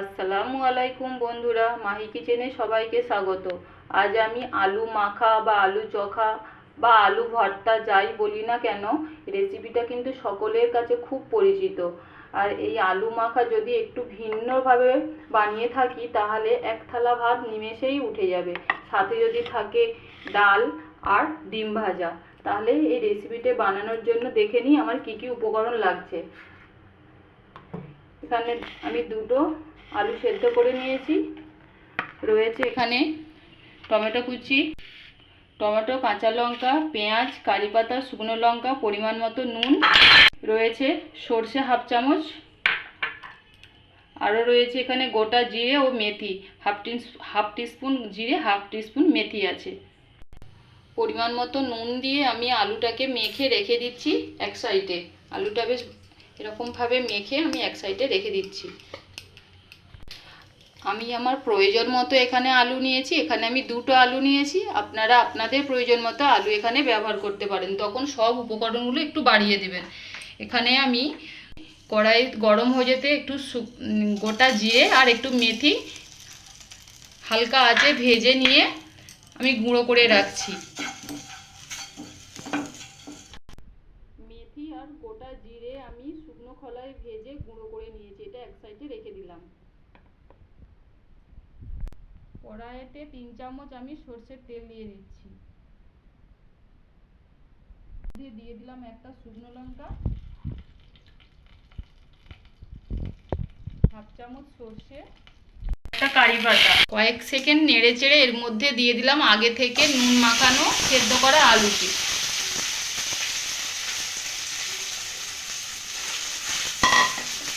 আসসালামু আলাইকুম বন্ধুরা, মাহি কিচেনে সবাইকে স্বাগত। আজ আমি আলু মাখা বা আলু চোখা বা আলু ভর্তা যাই বলি না কেন রেসিপিটা কিন্তু সকলের কাছে খুব পরিচিত। আর এই আলু মাখা যদি একটু ভিন্নভাবে বানিয়ে থাকি, তাহলে এক থালা ভাত নিমেষেই উঠে যাবে। সাথে যদি থাকে ডাল আর ডিম ভাজা, তাহলে এই রেসিপিটা বানানোর জন্য দেখে নিই আমার কি কি উপকরণ লাগছে। এখানে আমি দুটো আলু সেদ্ধ করে নিয়েছি। রয়েছে এখানে টমেটো কুচি, টমেটো, কাঁচা লঙ্কা, পেঁয়াজ, কারি পাতা, শুকনো লঙ্কা, পরিমাণ মতো নুন, রয়েছে সর্ষে হাফ চামচ, আরও রয়েছে এখানে গোটা জিরে ও মেথি, হাফ টি হাফ টিস্পুন জিরে, হাফ টিস্পুন মেথি আছে। পরিমাণ মতো নুন দিয়ে আমি আলুটাকে মেখে রেখে দিচ্ছি এক সাইডে। আলুটা বেশ এরকমভাবে মেখে আমি এক সাইডে রেখে দিচ্ছি। আমি আমার প্রয়োজন মতো এখানে আলু নিয়েছি, এখানে আমি দুটো আলু নিয়েছি, আপনারা আপনাদের প্রয়োজন মতো আলু এখানে ব্যবহার করতে পারেন। তখন সব উপকরণগুলো একটু বাড়িয়ে দেবেন। এখানে আমি কড়াই গরম হয়ে যেতে একটু গোটা জিরে আর একটু মেথি হালকা আঁচে ভেজে নিয়ে আমি গুঁড়ো করে রাখছি। মেথি আর গোটা জিরে আমি শুকনো খোলায় ভেজে গুঁড়ো করে নিয়েছি। এটা এক সাইডে রেখে দিলাম। কড়াইতে তিন চামচ আমি সর্ষের তেল দিয়ে দিচ্ছি। দিয়ে দিয়ে দিলাম একটা শুকনো লঙ্কা। হাফ চামচ সর্ষে। একটা কারি পাতা কয়েক সেকেন্ড নেড়ে চেড়ে এর মধ্যে দিয়ে দিলাম আগে থেকে নুন মাখানো সেদ্ধ করা আলুটি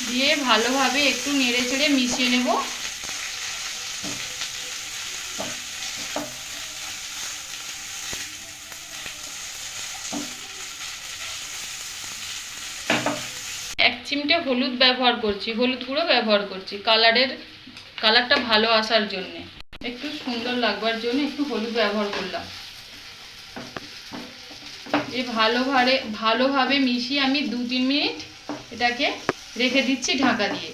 দিয়ে ভালোভাবে একটু নেড়ে চেড়ে মিশিয়ে নেব এক চিমটে হলুদ ব্যবহার করছি, হলুদ গুঁড়ো ব্যবহার করছি, কালারের, কালারটা ভালো আসার জন্যে। একটু সুন্দর লাগবার জন্য একটু হলুদ ব্যবহার করলাম। এই ভালোভাবে ভালোভাবে মিশিয়ে আমি দু তিন মিনিট এটাকে রেখে দিচ্ছি ঢাকা দিয়ে।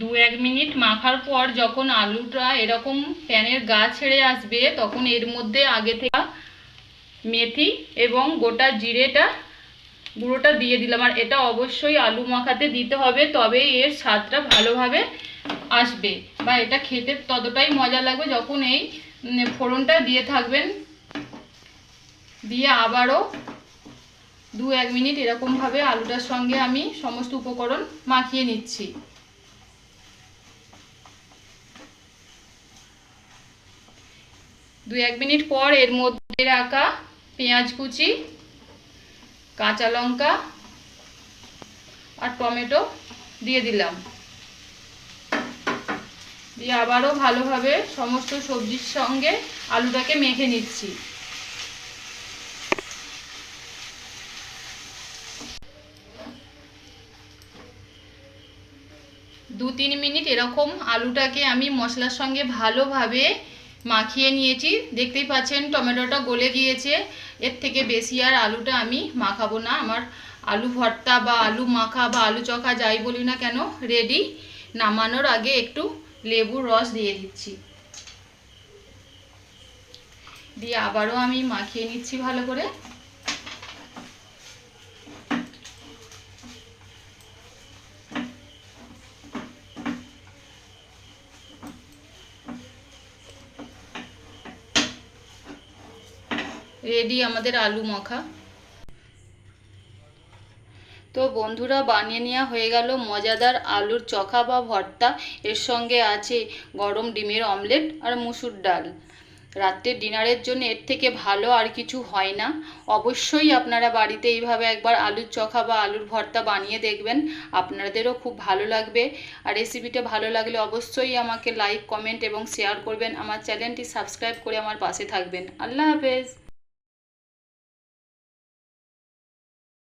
দু এক মিনিট মাখার পর যখন আলুটা এরকম প্যানের গা ছেড়ে আসবে, তখন এর মধ্যে আগে থেকে মেথি এবং গোটা জিরেটা গুঁড়োটা দিয়ে দিলাম। আর এটা অবশ্যই আলু মাখাতে দিতে হবে, তবে এর স্বাদটা ভালোভাবে আসবে। বা এটা খেতে ততটাই মজা লাগবে যখন এই ফোড়নটা দিয়ে থাকবেন। দিয়ে আবারও দু এক মিনিট এরকমভাবে আলুটার সঙ্গে আমি সমস্ত উপকরণ মাখিয়ে নিচ্ছি। দু এক মিনিট পর এর মধ্যে রাখা পেঁয়াজ কুচি কাঁচা লঙ্কা আর টমেটো দিয়ে দিলাম। দিয়ে আবারও ভালোভাবে সমস্ত সবজির সঙ্গে আলুটাকে মেখে নিচ্ছি। দু তিন মিনিট এরকম আলুটাকে আমি মশলার সঙ্গে ভালোভাবে মাখিয়ে নিয়েছি। দেখতেই পাচ্ছেন, টমেটোটা গলে গিয়েছে। এর থেকে বেশি আর আলুটা আমি মাখাবো না। আমার আলু ভর্তা বা আলু মাখা বা আলু চখা যাই বলি না কেন রেডি নামানোর আগে একটু লেবুর রস দিয়ে দিচ্ছি। দিয়ে আবারও আমি মাখিয়ে নিচ্ছি ভালো করে। রেডি আমাদের আলু মাখা। তো বন্ধুরা, বানিয়ে নেওয়া হয়ে গেল মজাদার আলুর চখা বা ভর্তা। এর সঙ্গে আছে গরম ডিমের অমলেট আর মুসুর ডাল। রাত্রের ডিনারের জন্য এর থেকে ভালো আর কিছু হয় না। অবশ্যই আপনারা বাড়িতে এইভাবে একবার আলুর চখা বা আলুর ভর্তা বানিয়ে দেখবেন। আপনাদেরও খুব ভালো লাগবে। আর রেসিপিটা ভালো লাগলে অবশ্যই আমাকে লাইক, কমেন্ট এবং শেয়ার করবেন। আমার চ্যানেলটি সাবস্ক্রাইব করে আমার পাশে থাকবেন। আল্লাহ হাফেজ।